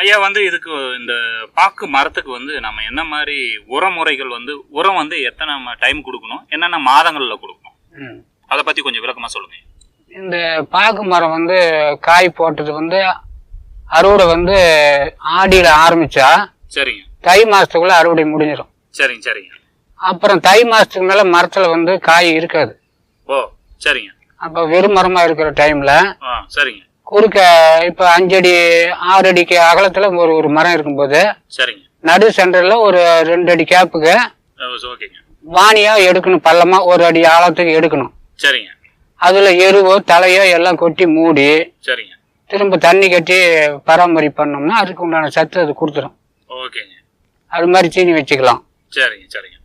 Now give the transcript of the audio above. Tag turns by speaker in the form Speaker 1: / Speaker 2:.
Speaker 1: ஐயா வந்து இதுக்கு இந்த பாக்கு மரத்துக்கு வந்து நம்ம என்ன மாதிரி உரமுறைகள் வந்து உரம் வந்து எத்தனை டைம் கொடுக்கணும்? என்னென்ன மாதங்கள்ல கொடுக்கணும். அதை பத்தி கொஞ்சம் விளக்கமா சொல்லுங்க
Speaker 2: இந்த பாக்கு மரம் வந்து காய் போட்டது வந்து அறுவடை வந்து ஆடியில் ஆரம்பிச்சா
Speaker 1: சரிங்க.
Speaker 2: தை மாசத்துக்குள்ள அறுவடை முடிஞ்சிடும்
Speaker 1: சரிங்க சரிங்க.
Speaker 2: அப்புறம் தை மாசத்துக்கு மேல மரத்துல வந்து காய் இருக்காது.
Speaker 1: ஓ சரிங்க.
Speaker 2: அப்ப வெறும் மரமா இருக்கிற டைம்ல
Speaker 1: சரிங்க.
Speaker 2: குறுக்க இப்ப அஞ்சடி ஆறு அடிக்கு அகலத்துல ஒரு ஒரு மரம் இருக்கும்போது
Speaker 1: சரிங்க.
Speaker 2: நடு சென்டர்ல ஒரு ரெண்டு அடி கேப்புக்கு வாணியா எடுக்கணும் பள்ளமா ஒரு அடி ஆழத்துக்கு எடுக்கணும்.
Speaker 1: சரிங்க.
Speaker 2: அதுல எருவோ தலையோ எல்லாம் கொட்டி மூடி
Speaker 1: சரிங்க.
Speaker 2: திரும்ப தண்ணி கட்டி பராமரிப்பு பண்ணோம்னா அதுக்கு உண்டான சத்து அது கொடுத்துரும்.
Speaker 1: ஓகேங்க.
Speaker 2: அது மாதிரி தீனி வச்சுக்கலாம்.
Speaker 1: சரிங்க சரிங்க.